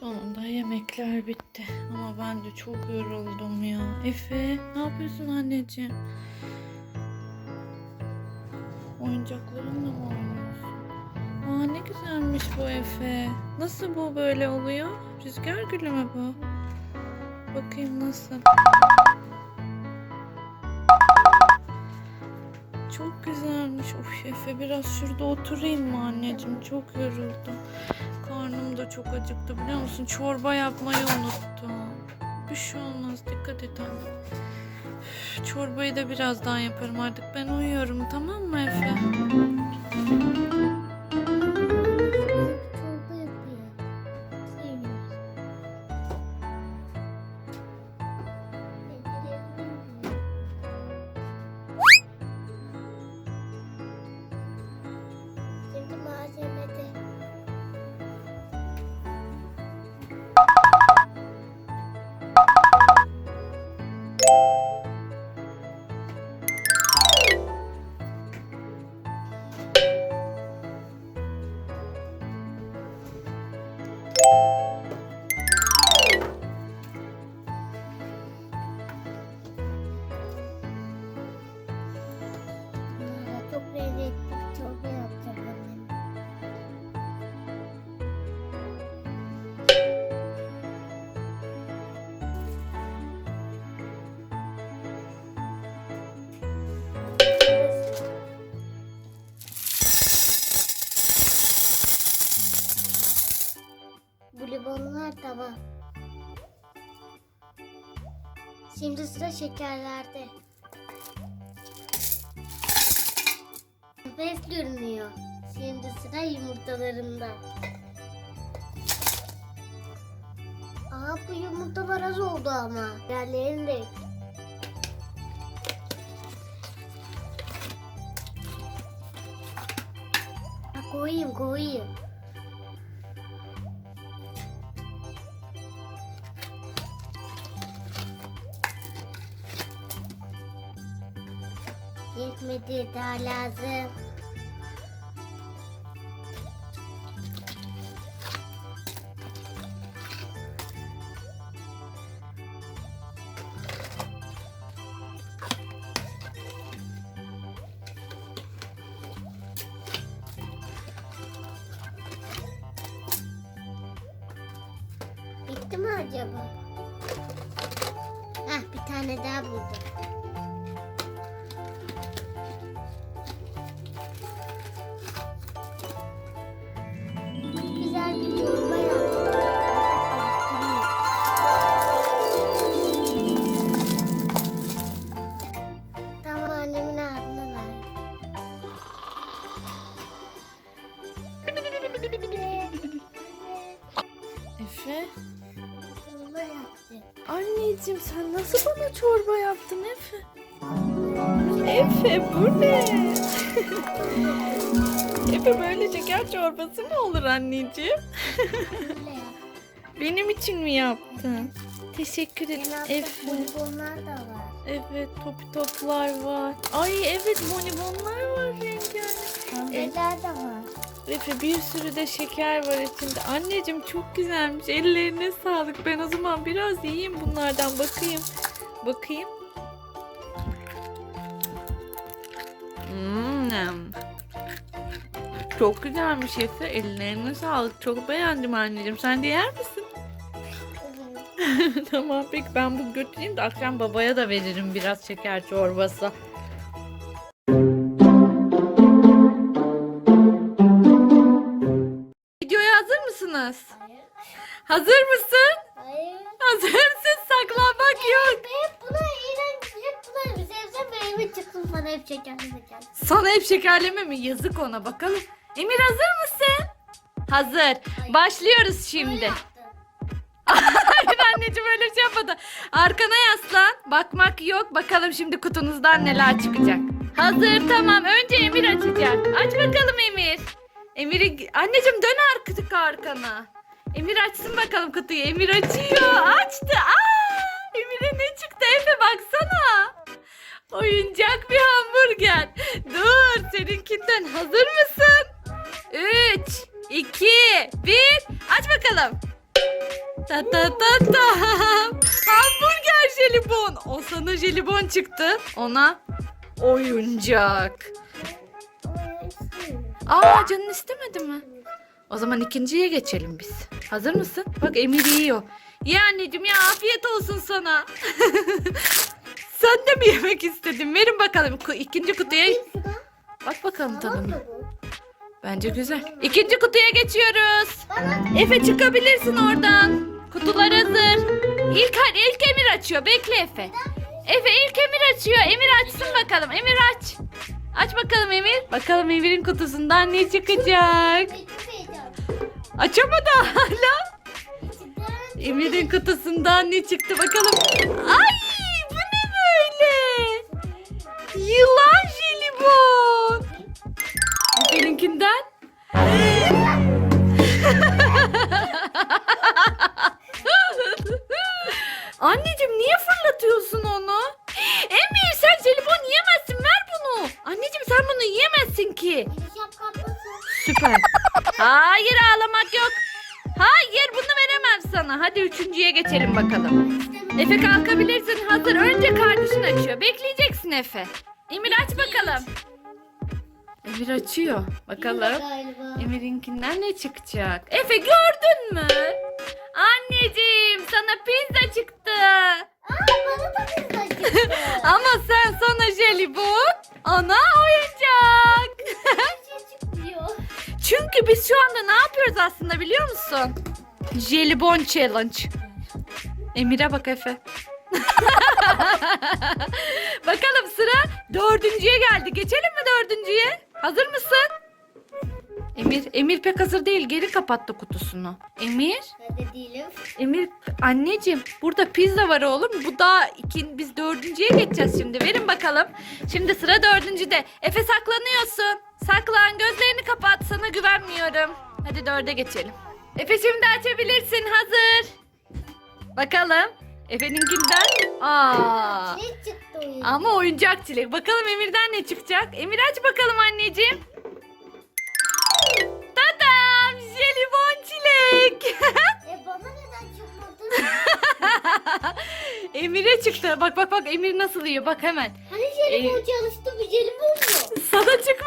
Sonunda yemekler bitti. Ama ben de çok yoruldum ya. Efe ne yapıyorsun anneciğim? Oyuncaklarınla mı oynuyorsun? Aa ne güzelmiş bu Efe. Nasıl bu böyle oluyor? Rüzgar gülü mü bu? Bakayım nasıl. Çok güzelmiş. Of Efe biraz şurada oturayım mı anneciğim? Çok yoruldum. Karnım da çok acıktı biliyor musun? Çorba yapmayı unuttum. Bir şey olmaz dikkat et anne. Çorbayı da birazdan yaparım artık. Ben uyuyorum tamam mı Efe? Şimdi sıra şekerlerde. Nefes görünüyor. Şimdi sıra yumurtalarında. Aa bu yumurtalar az oldu ama. Yerlerini de koyayım koyayım. Yetmedi daha lazım. Efe? Çorba yaptım. Anneciğim sen nasıl bana çorba yaptın Efe? Efe bu ne? Efe böyle şeker çorbası mı olur anneciğim? Benim için mi yaptın? Teşekkür ederim Efe. bonibonlar da var. Evet top toplar var. Ay evet bonibonlar var rengarenk. Kahveler de var. Efe bir sürü de şeker var içinde. Anneciğim çok güzelmiş. Ellerine sağlık. Ben o zaman biraz yiyeyim bunlardan bakayım. Bakayım. Hmm. Çok güzelmiş Efe. Ellerine sağlık. Çok beğendim anneciğim. Sen de yer misin? tamam peki ben bu götüreyim de akşam babaya da veririm biraz şeker çorbası. Hazır mısınız? Hayır. Hazır mısın? Hayır. Hazırsın saklanmak yok. Hep buna iğrenç, hep buna sebze meyve çıksın bana hep şekerli şeker. Sana hep şekerleme mi? Yazık ona bakalım. Emir hazır mısın? Hazır. Başlıyoruz şimdi. Hayır anneciğim öyle şey yapmadı. Arkana yaslan. Bakmak yok. Bakalım şimdi kutunuzdan neler çıkacak. Hazır tamam. Önce Emir açacak. Aç bakalım Emir. Emir'i... Anneciğim dön artık arkana. Emir açsın bakalım kutuyu. Emir açıyor. Açtı. Aa! Emir'e ne çıktı Efe baksana. Oyuncak bir hamburger. Dur seninkinden hazır mısın? 3, 2, 1. Aç bakalım. Ta ta ta ta. Hamburger jelibon. O sana jelibon çıktı. Ona oyuncak. Aa canın istemedi mi? O zaman ikinciye geçelim biz. Hazır mısın? Bak Emir yiyor. Ya anneciğim ya afiyet olsun sana. Sen de mi yemek istedin? Verin bakalım Ku- ikinci kutuya. Bak bakalım tadına. Bence güzel. İkinci kutuya geçiyoruz. Efe çıkabilirsin oradan. Kutular hazır. İlk, ilk Emir açıyor. Bekle Efe. Efe ilk Emir açıyor. Emir açsın bakalım. Emir aç. Aç bakalım Emir. Bakalım Emir'in kutusundan ne çıkacak. Açamadı hala. Emir'in kutusundan ne çıktı bakalım. Ay Süper. Hayır ağlamak yok. Hayır bunu veremem sana. Hadi üçüncüye geçelim bakalım. Efe kalkabilirsin. Hazır. Önce kardeşin açıyor. Bekleyeceksin Efe. Emir aç bakalım. Emir açıyor. Bakalım. Emir'inkinden ne çıkacak? Efe gördün mü? Anneciğim sana pizza çıktı. Aa bana da pizza çıktı. Ama sen sana jelibon, ona oyuncak. Çünkü biz şu anda ne yapıyoruz aslında biliyor musun? Jelibon challenge. Emir'e bak Efe. Bakalım sıra dördüncüye geldi. Geçelim mi dördüncüye? Hazır mısın? Emir, Emir pek hazır değil. Geri kapattı kutusunu. Emir, Hadi değilim. Emir anneciğim burada pizza var oğlum. Bu daha iki, biz dördüncüye geçeceğiz şimdi. Verin bakalım. Şimdi sıra dördüncüde. Efe saklanıyorsun. Saklan gözlerini kapat. Sana güvenmiyorum. Hadi dörde geçelim. Efe şimdi açabilirsin. Hazır. Bakalım. Efe'ninkinden. Aa. Ne çıktı oyun? Ama oyuncak çilek. Bakalım Emir'den ne çıkacak? Emir aç bakalım anneciğim. Tadam! Jelibon çilek. E bana neden çıkmadı? Emir'e çıktı. Bak bak bak Emir nasıl yiyor. Bak hemen. hani jelibon çalıştı bir jelibon mu? Sana çıkmadı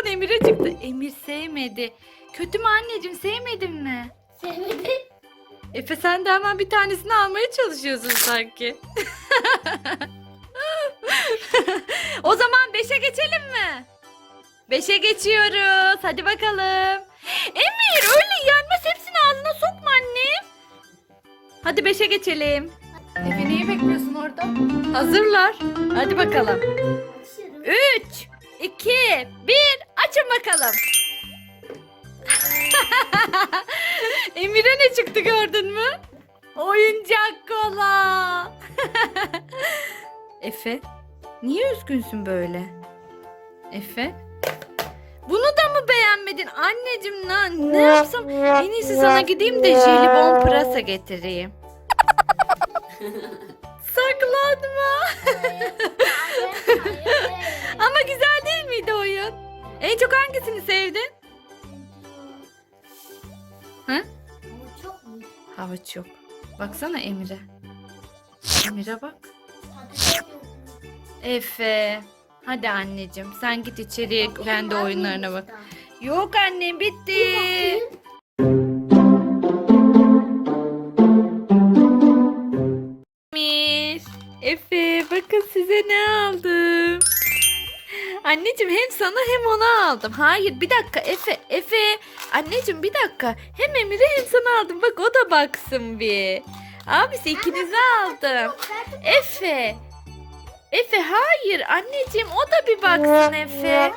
jelibon Emir'e çıktı. Emir sevmedi. Kötü mü anneciğim sevmedin mi? Sevmedi. Efe sen de hemen bir tanesini almaya çalışıyorsun sanki. o zaman 5'e geçelim mi? 5'e geçiyoruz. Hadi bakalım. Emir öyle yenmez hepsini ağzına sokma annem. Hadi 5'e geçelim. Efe neyi bekliyorsun orada? Hazırlar. Hadi bakalım. Açıyorum. 3, 2, 1 açın bakalım. Emir'e ne çıktı gördün mü? Oyuncak kola. Efe, niye üzgünsün böyle? Efe? Bunu da mı beğenmedin? Anneciğim ne, ne yapsam? En iyisi sana gideyim de jelibon pırasa getireyim. Saklanma. Ama güzel değil miydi oyun? En çok hangisini sevdin? Hı? Mu? Havuç yok. Baksana Emir'e. Emir'e bak. Efe. Hadi anneciğim sen git içeriye kendi Var oyunlarına bak. Yok annem bitti. Anneciğim hem sana hem ona aldım. Hayır bir dakika Efe. Efe. Anneciğim bir dakika. Hem Emir'e hem sana aldım. Bak o da baksın bir. Abisi ikinize aldım. Efe. Efe hayır anneciğim o da bir baksın Efe.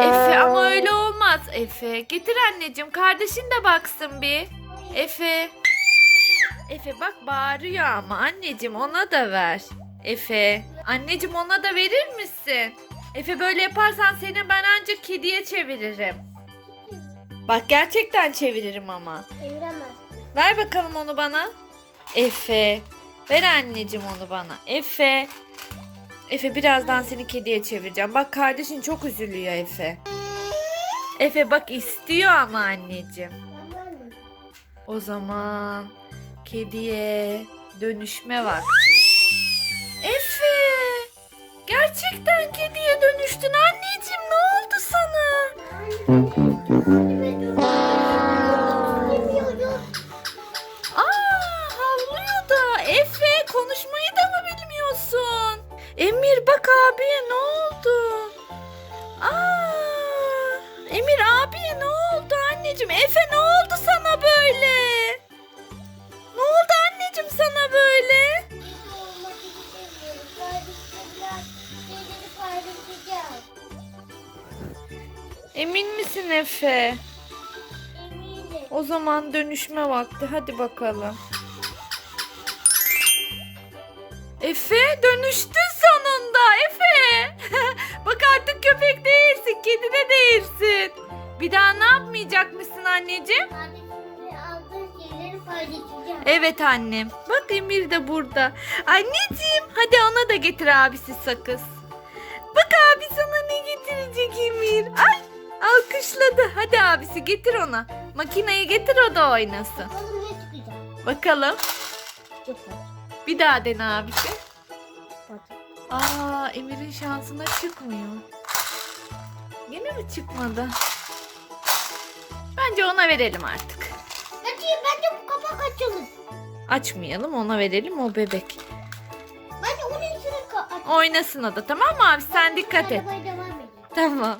Efe ama öyle olmaz Efe. Getir anneciğim kardeşin de baksın bir. Efe. Efe bak bağırıyor ama anneciğim ona da ver. Efe. Anneciğim ona da verir misin? Efe böyle yaparsan seni ben ancak kediye çeviririm. Bak gerçekten çeviririm ama. Çeviremez. Ver bakalım onu bana. Efe. Ver anneciğim onu bana. Efe. Efe birazdan seni kediye çevireceğim. Bak kardeşin çok üzülüyor Efe. Efe bak istiyor ama anneciğim. O zaman kediye dönüşme vakti. Gerçekten kediye dönüştün anneciğim. Ne oldu sana? Aa, havlıyor da. Efe konuşmayı da mı bilmiyorsun? Emir bak abiye ne oldu? Emin misin Efe? O zaman dönüşme vakti. Hadi bakalım. Efe dönüştün sonunda Efe. Bak artık köpek değilsin, kedi de değilsin. Bir daha ne yapmayacakmışsın anneciğim? Evet annem. Bak Emir de burada. Anneciğim hadi ona da getir abisi sakız. Bak abi sana ne getirecek Emir. Ay alkışladı. Hadi abisi getir ona. Makineyi getir o da oynasın. Bakalım. Bir daha dene abisi. Aa Emir'in şansına çıkmıyor. Yine mi çıkmadı? Bence ona verelim artık. Bence bu kapak açılır. Açmayalım ona verelim o bebek. Bence onun içine ka- aç. Oynasın o da tamam mı abi sen dikkat et. Arabaya devam edelim. Tamam.